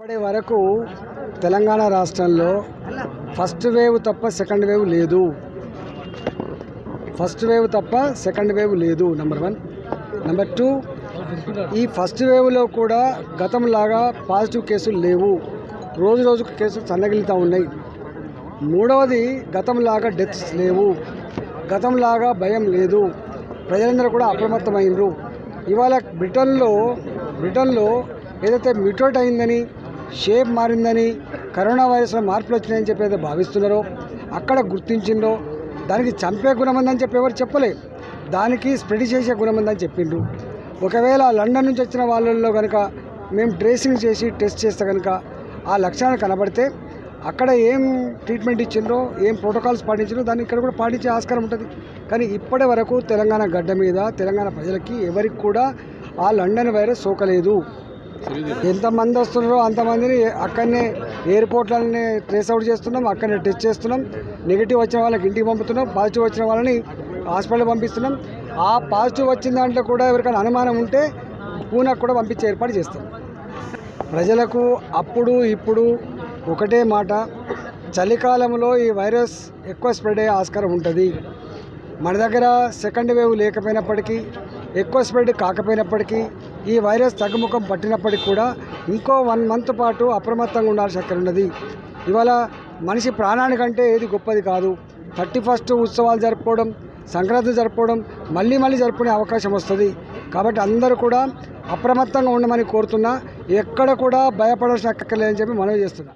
ఇప్పటి వరకు తెలంగాణ రాష్ట్రంలో ఫస్ట్ వేవ్ తప్ప సెకండ్ వేవ్ లేదు. ఫస్ట్ వేవ్ తప్ప సెకండ్ వేవ్ లేదు నెంబర్ వన్ నెంబర్ టూ ఈ ఫస్ట్ వేవ్లో కూడా గతంలాగా పాజిటివ్ కేసులు లేవు. రోజు రోజుకు కేసులు సన్నగిలుతూ ఉన్నాయి. మూడవది గతంలాగా డెత్స్ లేవు. గతంలాగా భయం లేదు. ప్రజలందరూ కూడా అప్రమత్తమైనరు ఇవాళ బ్రిటన్లో బ్రిటన్లో ఏదైతే మ్యూటేట్ అయిందని షేప్ మారిందని కరోనా వైరస్లో మార్పులు వచ్చినాయని చెప్పి అయితే భావిస్తున్నారో అక్కడ గుర్తించిందో దానికి చంపే గుణం ఉందని చెప్పి ఎవరు చెప్పలే. దానికి స్ప్రెడ్ చేసే గుణం ఉందని చెప్పిండ్రు. ఒకవేళ లండన్ నుంచి వచ్చిన వాళ్ళల్లో కనుక మేము ట్రేసింగ్ చేసి టెస్ట్ చేస్తే కనుక ఆ లక్షణాలు కనబడితే అక్కడ ఏం ట్రీట్మెంట్ ఇచ్చిండ్రో ఏం ప్రోటోకాల్స్ పాటించిండ్రో దాన్ని ఇక్కడ కూడా పాటించే ఆస్కారం ఉంటుంది. కానీ ఇప్పటి వరకు తెలంగాణ గడ్డ మీద తెలంగాణ ప్రజలకి ఎవరికి కూడా ఆ లండన్ వైరస్ సోకలేదు. ఎంతమంది వస్తున్నారో అంతమందిని అక్కడనే ఎయిర్పోర్ట్లన్నీ ట్రేస్ అవుట్ చేస్తున్నాం అక్కడనే టెస్ట్ చేస్తున్నాం. నెగిటివ్ వచ్చిన వాళ్ళకి ఇంటికి పంపుతున్నాం పాజిటివ్ వచ్చిన వాళ్ళని హాస్పిటల్ పంపిస్తున్నాం. ఆ పాజిటివ్ వచ్చిన దాంట్లో కూడా ఎవరికైనా అనుమానం ఉంటే పూనాకు కూడా పంపించే ఏర్పాటు చేస్తాం. ప్రజలకు అప్పుడు ఇప్పుడు ఒకటే మాట చలికాలంలో ఈ వైరస్ ఎక్కువ స్ప్రెడ్ అయ్యే ఆస్కారం ఉంటుంది. మన దగ్గర సెకండ్ వేవ్ లేకపోయినప్పటికీ ఎక్కువ స్ప్రెడ్ కాకపోయినప్పటికీ ఈ వైరస్ తగ్గుముఖం పట్టినప్పటికీ కూడా ఇంకో వన్ మంత్ పాటు అప్రమత్తంగా ఉండాల్సి అక్కడ ఉన్నది. ఇవాళ మనిషి ప్రాణానికంటే ఏది గొప్పది కాదు. థర్టీ ఫస్ట్ ఉత్సవాలు జరుపుకోవడం సంక్రాంతి జరుపుకోవడం మళ్ళీ మళ్ళీ జరుపుకునే అవకాశం వస్తుంది. కాబట్టి అందరూ కూడా అప్రమత్తంగా ఉండమని కోరుతున్నా ఎక్కడ కూడా భయపడాల్సిన అక్కర్లేదని చెప్పి మనవి చేస్తున్నా.